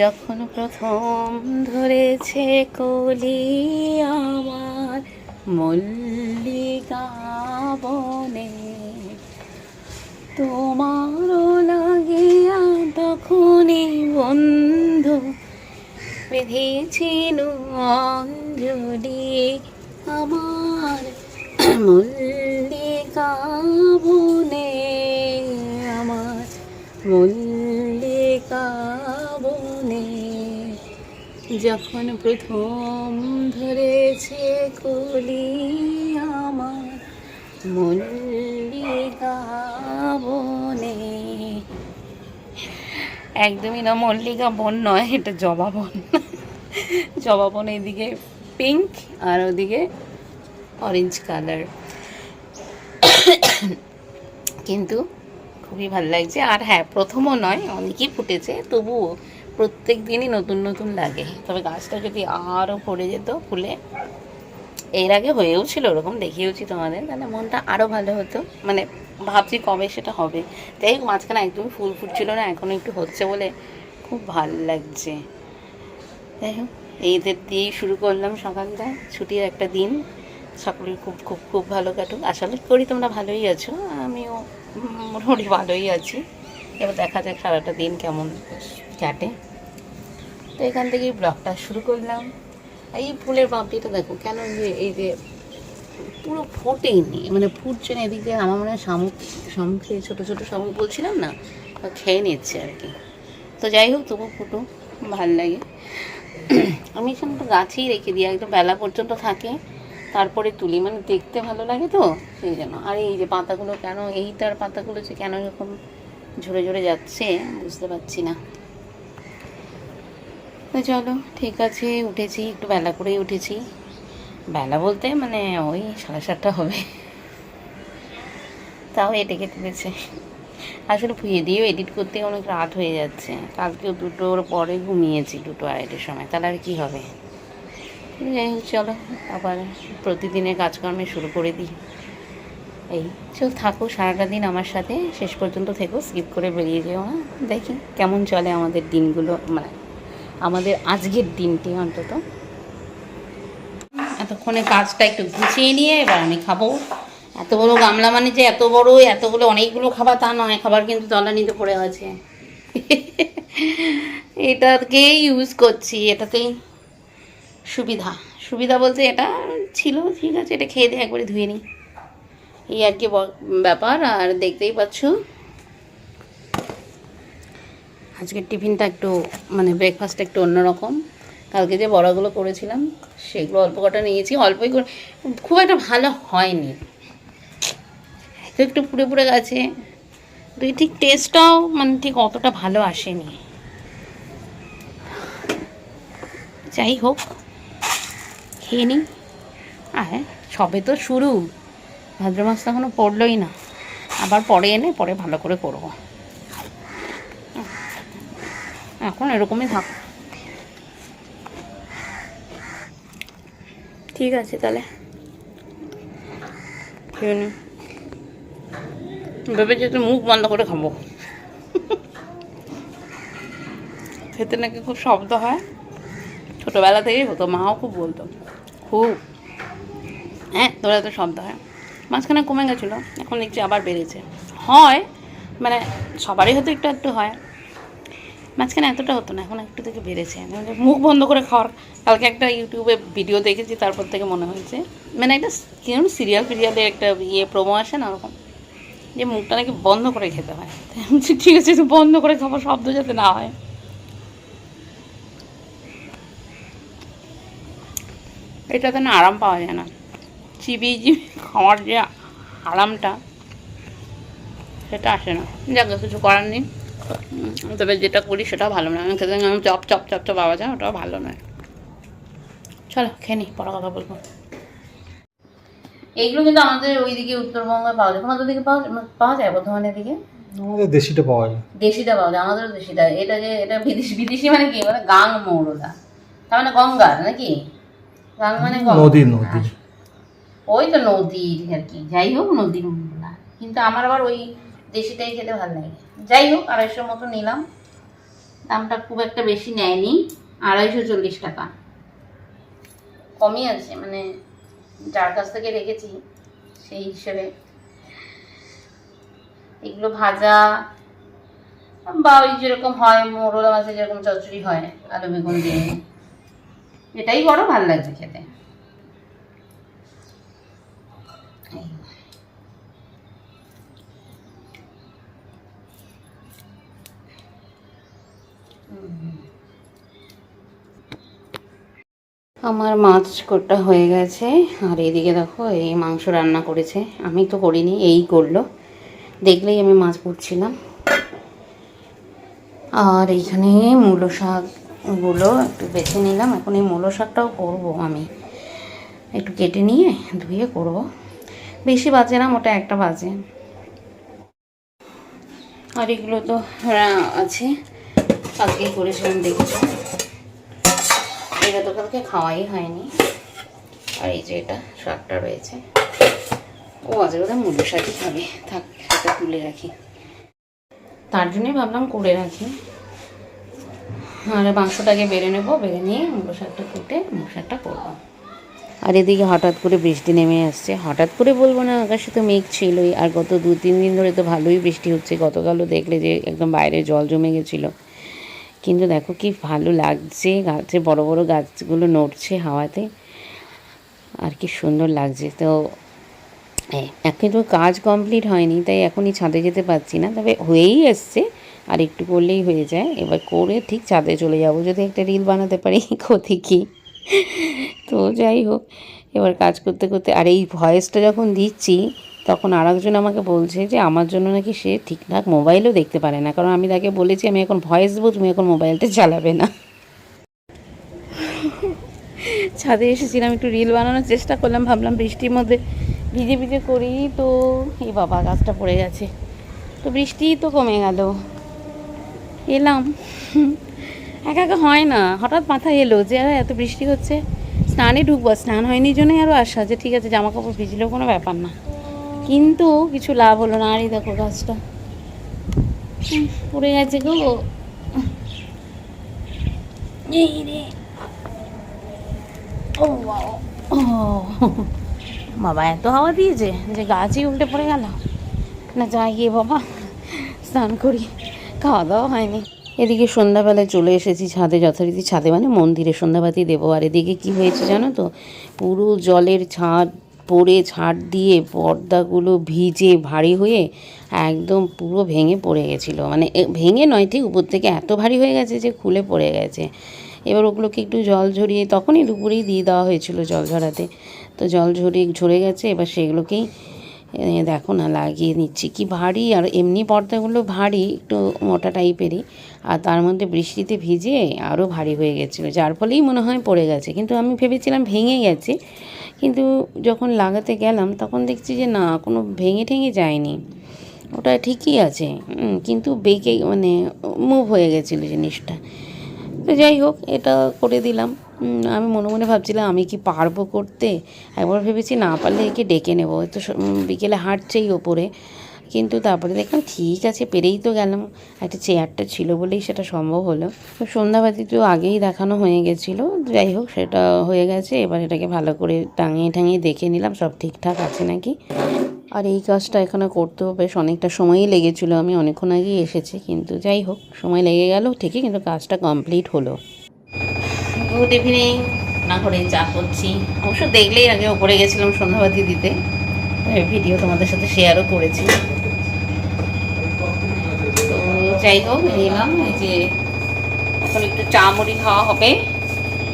যখন প্রথম ধরেছে কলি আমার মল্লিকা বনে, তোমারও লাগিয়া তখনই বন্ধু বেঁধেছিল অঞ্জলি আমার মল্লিকা বনে, আমার মল্লিকা যখন প্রথম ধরেছে কলি আমার, মল্লিকা বনে। একদমই না, মল্লিকা বন নয়, এটা জবা বন। জবা বন এদিকে পিঙ্ক আর ওদিকে অরেঞ্জ কালার কিন্তু খুবই ভালো লাগছে। আর হ্যাঁ প্রথমও নয়, অনেকেই ফুটেছে, তবুও প্রত্যেক দিনই নতুন নতুন লাগে। তবে গাছটা যদি আরও পড়ে যেত ফুলে, এর আগে হয়েও ছিল, ওরকম দেখিয়েওছি তোমাদের। তাহলে মনটা আরও ভালো হতো। মানে ভাবছি কবে সেটা হবে। যাই হোক, মাঝখানে একদমই ফুল ফুটছিল না এখন একটু হচ্ছে বলে খুব ভালো লাগছে। যাই হোক এইদের দিয়েই শুরু করলাম সকালটা। ছুটির একটা দিন। সকলের খুব খুব খুব ভালো কাটুক। আসলে করি তোমরা ভালোই আছো। আমিও মোটামুটি ভালোই আছি। এবার দেখা যাক সারাটা দিন কেমন কাটে তো এখান থেকেই ব্লগটা শুরু করলাম। এই ফুলের পাপড়িটা দেখো, কেন যে এই যে পুরো ফোটেনি মানে ফুটছে না এদিকে, আমার মনে হয় শামুক শামুক সেই ছোটো ছোটো শামুক বলছিলাম না খেয়ে নিচ্ছে আর কি। তো যাই হোক তবু ফুটো, ভালো লাগে। আমি এখানে তো গাছেই রেখে দিই, একদম বেলা পর্যন্ত থাকে। তারপরে তুলি মানে দেখতে ভালো লাগে তো, সেই জন্য। আর এই যে পাতাগুলো, কেন এইটার পাতাগুলো যে কেন এরকম ঝরে ঝরে যাচ্ছে, বুঝতে পারছি না। তো চলো, ঠিক আছে, উঠেছি, একটু বেলা করেই উঠেছি। বেলা বলতে মানে ওই সাড়ে সাতটা হবে। তাও এটাকে তুলেছে আসলে ভুয়ে দিয়েও এডিট করতে অনেক রাত হয়ে যাচ্ছে। কালকেও দুটোর পরে ঘুমিয়েছি, দুটো আড়াইটের সময়। তাহলে আর কী হবে? যাই হোক, চলো, আবার প্রতিদিনের কাজকর্মে শুরু করে দিই। এই, চল থাকো, সারাটা দিন আমার সাথে। শেষ পর্যন্ত থেকো স্কিপ করে বেরিয়ে যেও না দেখি কেমন চলে আমাদের দিনগুলো মানে আমাদের আজকের দিনটি অন্তত। এতক্ষণে কাজটা একটু গুছিয়ে নিয়ে এবার আমি খাব। এত বড় গামলা মানে যে এত বড়, এতগুলো অনেকগুলো খাবার তা নয়, খাবার কিন্তু তলানিতে পড়ে আছে। এটাকেই ইউজ করছি, এটাতেই সুবিধা। সুবিধা বলতে এটা ছিল, ঠিক আছে, এটা খেয়ে দিয়ে একবারে ধুয়ে নিই। এই আর কি ব্যাপার, আর দেখতেই পাচ্ছ আজকের টিফিনটা একটু মানে ব্রেকফাস্টটা একটু অন্যরকম। কালকে যে বড়াগুলো করেছিলাম, সেগুলো অল্প কটা নিয়েছি। অল্পই করে, খুব একটা ভালো হয়নি। একটু একটু পুড়ে পুড়ে গেছে। তুই ঠিক টেস্টটাও মানে ঠিক অতটা ভালো আসেনি। যাই হোক, খেয়ে নিই। আর সবে তো শুরু। ভাদ্র মাস তো এখনও পড়লোই না। আবার পরে এনে পরে ভালো করে করব। এখন এরকমই থাক। ঠিক আছে তাহলে। খেয়ে নি। ভেবেছি একটু মুখ বন্ধ করে খাব। খেতে নাকি খুব শব্দ হয়। ছোটোবেলা থেকেই হতো, মাও খুব বলতো। খুব। হ্যাঁ তোরা তো শব্দ হয়। মাঝখানে কমে গেছিল, এখন দেখছি আবার বেড়েছে। হয় মানে সবারই হয়তো একটু একটু হয়। মাঝখানে এতটা হতো না, এখন একটু থেকে বেড়েছে। মুখ বন্ধ করে খাওয়ার। কালকে একটা ইউটিউবে ভিডিও দেখেছি, তারপর থেকে মনে হয়েছে মানে একটা কেমন সিরিয়াল ফিরিয়ালে একটা ইয়ে প্রোমো আসে না ওরকম, যে মুখটা নাকি বন্ধ করে খেতে হয়। ঠিক আছে বন্ধ করে খাব, শব্দ যাতে না হয়। এটাতে না আরাম পাওয়া যায় না। চিবিয়ে চিবিয়ে খাওয়ার যে আরামটা, সেটা আসে না। যাক কিছু করার নেই। তবে যেটা করি সেটা ভালো না। আমি খেতে চপ চপ চপ চপ পাওয়া যায় ওটাও ভালো নয়। চলো খেয়ে নি পরে কথা বলব। এইগুলো কিন্তু আমাদের ওইদিকে উত্তরবঙ্গে পাওয়া যায়। তোমাদের দিকে পাওয়া যায় পাওয়া যায় বর্ধমানের দিকে? আমাদের দেশিটা পাওয়া যায়। দেশিটা পাওয়া যায় দেশিটা। এটা যে এটা বিদেশি বিদেশি মানে কি? মানে গাং মৌরলা তার মানে গঙ্গার নাকি? গাং মানে নদী নদী। আচ্ছা। ওই তো নদীর আর কি। যাই হোক নদীর মৌরলা কিন্তু আমার আবার ওই দেশিটাই খেতে ভালো লাগে। যাই হোক, আড়াইশোর মতো নিলাম। দামটা খুব একটা বেশি নেয়নি। আড়াইশো চল্লিশ টাকা। কমই আছে মানে যার কাছ থেকে রেখেছি সেই হিসেবে। এগুলো ভাজা বা ওই যেরকম হয় মোরলা মাছের যেরকম চচ্চড়ি হয়, আলু বেগুন দিয়ে। এটাই বড়, ভালো লাগছে খেতে। আমার মাছ কোটটা হয়ে গেছে। আর এদিকে দেখো, এই মাংস রান্না করেছে। আমি তো করিনি, এই করল। দেখলেই আমি মাছ পুড়ছিলাম আর এইখানে মূলো শাকগুলো একটু বেছে নিলাম। এখন এই মূলো শাকটাও করব আমি। একটু কেটে নিয়ে ধুয়ে করব। বেশি বাজে না, মোটা একটা বাজে। আর এগুলো তো আছে। কালকেই করেছিলাম, দেখেছি? এটা তো কালকে খাওয়াই হয়নি। আর এই যে এটা শাকটা রয়েছে। ও আজ বোধহয় মূল্য শাকই খাবে। থাক, সেটা তুলে রাখি। তার জন্যই ভাবলাম করে রাখি। আর মাংসটাকে বেড়ে নেব, বেড়ে নিয়ে মূল্য শাকটা কুটে মূল্য শাকটা করব। আর এদিকে হঠাৎ করে বৃষ্টি নেমে আসছে। হঠাৎ করে বলব না, আকাশে তো মেঘ ছিলই। আর গত দু তিন দিন ধরে তো ভালোই বৃষ্টি হচ্ছে। গতকালও দেখলে যে একদম বাইরে জল জমে গেছিল। কিন্তু দেখো কি ভালো লাগছে গাছে, বড় বড় গাছগুলো নড়ছে হাওয়াতে। আর কি সুন্দর লাগছে। তো এখন তো কাজ কমপ্লিট হয়নি, তাই এখনই ছাদে যেতে পারছি না। তবে হয়েই এসছে, আর একটু করলেই হয়ে যায়। এবার করে ঠিক ছাদে চলে যাব। যদি একটা রিল বানাতে পারি, ক্ষতি কী? তো যাই হোক, এবার কাজ করতে করতে, আর এই ভয়েসটা যখন দিচ্ছি তখন আর একজন আমাকে বলছে যে, আমার জন্য নাকি সে ঠিকঠাক মোবাইলও দেখতে পারে না। কারণ আমি তাকে বলেছি, আমি এখন ভয়েস দেবো তুমি এখন মোবাইলটা চালাবে না। ছাদে এসেছিলাম, একটু রিল বানানোর চেষ্টা করলাম, ভাবলাম বৃষ্টির মধ্যে ভিজে ভিজে করি, তো এই বাবা গাছটা পড়ে গেছে। তো বৃষ্টি তো কমে গেল। এলাম। একা একা হয় না। হঠাৎ মাথায় এলো যে এত বৃষ্টি হচ্ছে। স্নানে ঢুকবো। স্নান হয়নি জন্যই আরও আসা যে, ঠিক আছে, জামা কাপড় ভিজলেও কোনো ব্যাপার না। কিন্তু কিছু লাভ হলো না। আরই দেখো গাছটা। পড়ে গেছে গো। বাবা, এত হাওয়া দিয়েছে যে গাছই উল্টে পড়ে গেল। না, যাই গিয়ে বাবা, স্নান করি। খাওয়া দাওয়া হয়নি। এদিকে সন্ধ্যাবেলায় চলে এসেছি ছাদে, যথারীতি ছাদে মানে মন্দিরে সন্ধ্যাবাতি দেবো। আর এদিকে কি হয়েছে জানো তো? পুরো জলের ছাদ পড়ে ঝাড় দিয়ে পর্দাগুলো ভিজে ভারী হয়ে একদম পুরো ভেঙে পড়ে গেছিল। মানে ভেঙে নয়, ঠিক উপর থেকে এত ভারী হয়ে গেছে যে খুলে পড়ে গেছে। এবার ওগুলোকে একটু জল ঝরিয়ে, তখনই দুপুরেই দিয়ে দেওয়া হয়েছিল জল ঝরাতে। তো জল ঝরিয়ে ঝরে গেছে, এবার সেগুলোকেই দেখো না, লাগিয়ে নিচ্ছি। কি ভারী, আর এমনি পর্দাগুলো ভারী, একটু মোটা টাইপেরই। আর তার মধ্যে বৃষ্টিতে ভিজে আরও ভারী হয়ে গেছিল, যার ফলেই মনে হয় পড়ে গেছে। কিন্তু আমি ভেবেছিলাম ভেঙে গেছে। কিন্তু যখন লাগাতে গেলাম, তখন দেখছি যে না, কোনো ভেঙে ঠেঙে যায়নি। ওটা ঠিকই আছে কিন্তু বেঁকে মানে মুভ হয়ে গেছিল জিনিসটা। তো যাই হোক, এটা করে দিলাম। আমি মনে মনে ভাবছিলাম, আমি কি পারব করতে? একবার ভেবেছি না পারলে একে ডেকে নেব। তো বিকেলে হাঁটছেই ওপরে। কিন্তু তারপরে দেখলাম, ঠিক আছে, পেরেই তো গেলাম। একটা চেয়ারটা ছিল বলেই সেটা সম্ভব হলো। তো সন্ধ্যাবাতি তো আগেই দেখানো হয়ে গেছিল। যাই হোক, সেটা হয়ে গেছে। এবার এটাকে ভালো করে টাঙিয়ে টাঙিয়ে দেখে নিলাম, সব ঠিকঠাক আছে নাকি? আর এই কাজটা এখানে করতেও বেশ অনেকটা সময়ই লেগেছিলো। আমি অনেকক্ষণ আগেই এসেছি, কিন্তু যাই হোক, সময় লেগে গেল ঠিকই, কিন্তু কাজটা কমপ্লিট হলো। Good evening. না করে চা করছি। অবশ্য দেখলেই আগে ওপরে গেছিলাম সন্ধ্যাবাতি দিতে। ভিডিও তোমাদের সাথে শেয়ারও করেছি। তো যাই হোক এলাম এই যে এখন একটু চা মুড়ি খাওয়া হবে।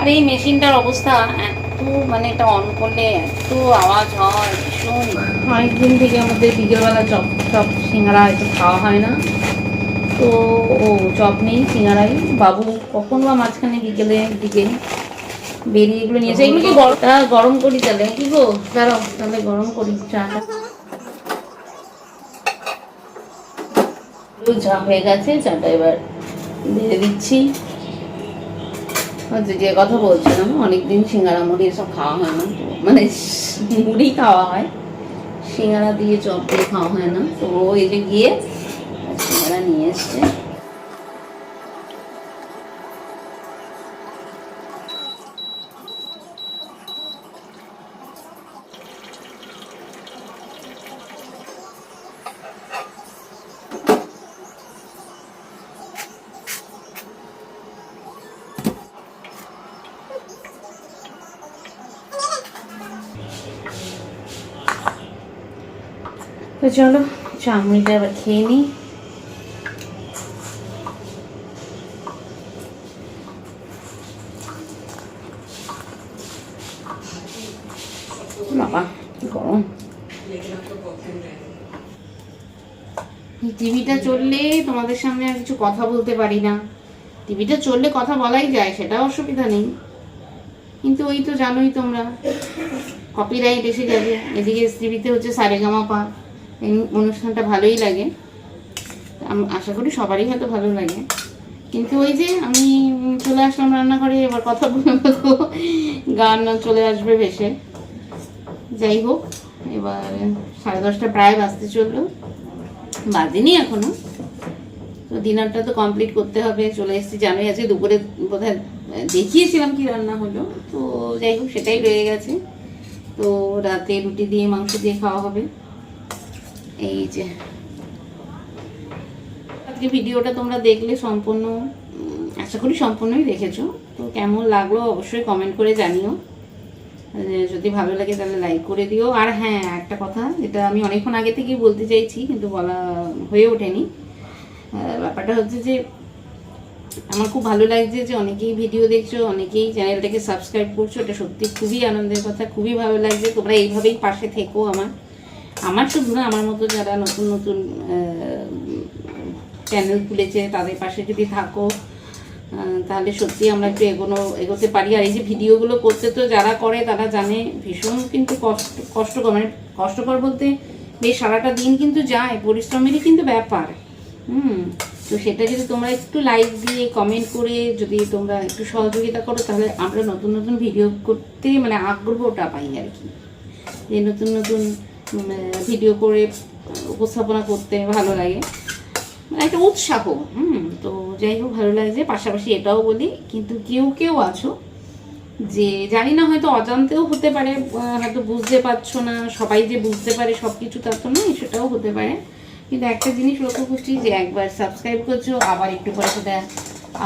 আর এই মেশিনটার অবস্থা এত মানে এটা অন করলে এত আওয়াজ হয়, ভীষণ। অনেকদিন থেকে আমাদের বিকেলবেলা চপ চপ, সিঙ্গারা একটু খাওয়া হয় না। তো ও চপ নেই, সিঙ্গারাই। বাবু কখন বা মাঝখানে বিকেলে দিকে বেরিয়ে এগুলো নিয়েছে এগুলো কি গরম করি তাহলে। কি গো? দাঁড়াও, তাহলে গরম করি চাটা চা হয়ে গেছে, চাটা এবার দিয়ে দিচ্ছি। হচ্ছে যে কথা বলছিলাম, অনেকদিন সিঙ্গারা মুড়ি এসব খাওয়া হয় না তো। মানে মুড়ি খাওয়া হয়, সিঙ্গারা দিয়ে চপ দিয়ে খাওয়া হয় না। তো এই যে গিয়ে saniyesi. તો ચાલો ચામડી રાખીએ નહીં গরম। টিভিটা চললে তোমাদের সামনে আর কিছু কথা বলতে পারি না। টিভিটা চললে কথা বলাই যায় সেটা অসুবিধা নেই। কিন্তু ওই তো জানোই তোমরা কপিরাইট এসে যাবে। এদিকে টিভিতে হচ্ছে সারেগামা পা। এই অনুষ্ঠানটা ভালোই লাগে। আমি, আশা করি সবারই হয়তো ভালো লাগে। কিন্তু ওই যে আমি চলে আসলাম রান্নাঘরে, এবার কথা বলে বলব। গান চলে আসবে ভেসে। যাই হোক, এবার সাড়ে দশটা প্রায় বাজতে চলল। বাজেনি এখনও। তো ডিনারটা তো কমপ্লিট করতে হবে, চলে এসেছি জানোই আছে দুপুরে বোধহয় দেখিয়েছিলাম কি রান্না হলো। তো যাই হোক, সেটাই রয়ে গেছে। তো রাতে রুটি দিয়ে, মাংস দিয়ে খাওয়া হবে। এই যে। আজকে ভিডিওটা তোমরা দেখলে সম্পূর্ণ আশা করি সম্পূর্ণই দেখেছ। তো কেমন লাগল অবশ্যই কমেন্ট করে জানিও। যদি ভালো লাগে তাহলে লাইক করে দিও। আর হ্যাঁ একটা কথা, যেটা আমি অনেকক্ষণ আগে থেকেই বলতে চাইছি, কিন্তু বলা হয়ে ওঠেনি। ব্যাপারটা হচ্ছে যে আমার খুব ভালো লাগছে যে অনেকেই ভিডিও দেখছ, অনেকেই চ্যানেলটাকে সাবস্ক্রাইব করছ। এটা সত্যি খুবই আনন্দের কথা, খুবই ভালো লাগছে। তোমরা এইভাবেই পাশে থেকো আমার। আমার শুধু না, আমার মতো যারা নতুন নতুন চ্যানেল খুলেছে, তাদের পাশে যদি থাকো তাহলে সত্যি আমরা একটু এগোনো, এগোতে পারি। আর এই যে ভিডিওগুলো করতে তো যারা করে, তারা জানে ভীষণ কিন্তু কষ্ট, কষ্টকর। মানে কষ্টকর বলতে বেশ সারাটা দিন কিন্তু যায়, পরিশ্রমেরই কিন্তু ব্যাপার। হুম, তো সেটা যদি তোমরা একটু লাইক দিয়ে কমেন্ট করে যদি তোমরা একটু সহযোগিতা করো, তাহলে আমরা নতুন নতুন ভিডিও করতে মানে আগ্রহটা পাই আর কি। যে নতুন নতুন ভিডিও করে উপস্থাপনা করতে ভালো লাগে। একটা উৎসাহ, হুম, তো যাই হোক, ভালো লাগছে। পাশাপাশি এটাও বলি, কিন্তু কেউ কেউ আছো যে জানি না হয়তো অজান্তেও হতে পারে হয়তো বুঝতে পারছ না, সবাই যে বুঝতে পারে সব কিছু তা তো নয়, সেটাও হতে পারে। কিন্তু একটা জিনিস লক্ষ্য করছি যে একবার সাবস্ক্রাইব করছ, আবার একটু পরে সেটা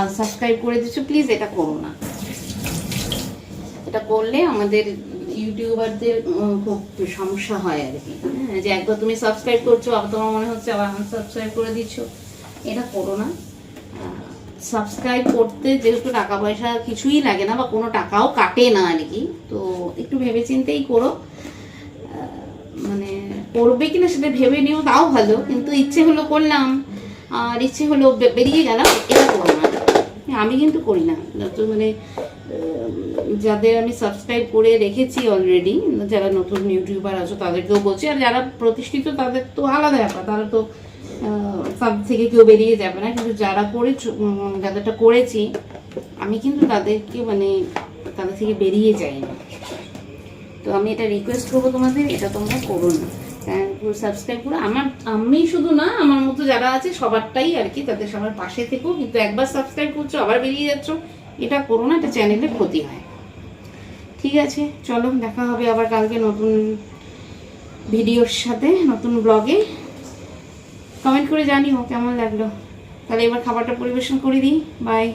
আনসাবস্ক্রাইব করে দিচ্ছ প্লিজ এটা করো না। এটা করলে আমাদের ইউটিউবারদের খুব সমস্যা হয় আর কি। যে একবার তুমি সাবস্ক্রাইব করছ, আবার তোমার মনে হচ্ছে আবার আনসাবস্ক্রাইব করে দিচ্ছ। এটা করো না। সাবস্ক্রাইব করতে যেহেতু টাকা পয়সা কিছুই লাগে না বা কোনো টাকাও কাটে না আর কি, তো একটু ভেবে ভেবেচিন্তেই করো। মানে করবে কিনা সেটা ভেবে নিও, তাও ভালো। কিন্তু ইচ্ছে হলো করলাম, আর ইচ্ছে হলো বেরিয়ে গেলাম এটা করো না আমি কিন্তু করি না। তো মানে যাদের আমি সাবস্ক্রাইব করে রেখেছি অলরেডি যারা নতুন ইউটিউবার আছো তাদেরকেও বলছি আর যারা প্রতিষ্ঠিত তাদের তো আলাদা ব্যাপার তারা তো সব থেকে কেউ বেরিয়ে যাবে না। কিন্তু যারা উম, যাদেরটা করেছি আমি কিন্তু তাদেরকে মানে তাদের থেকে বেরিয়ে যাই না। তো আমি এটা রিকোয়েস্ট করব তোমাদের এটা তোমরা করো না। সাবস্ক্রাইব করো। আমার, আমি শুধু না, আমার মতো যারা আছে, সবারটাই আর কি, তাদের সবার পাশে থেকো। কিন্তু একবার সাবস্ক্রাইব করছ, আবার বেরিয়ে যাচ্ছ, এটা করো না, এটা চ্যানেলের ক্ষতি হয়। ঠিক আছে, চলো, দেখা হবে আবার কালকে নতুন ভিডিওর সাথে, নতুন ব্লগে কমেন্ট করে জানিও, কেমন লাগল? তাহলে এবার খাবারটা পরিবেশন করে দিই। বাই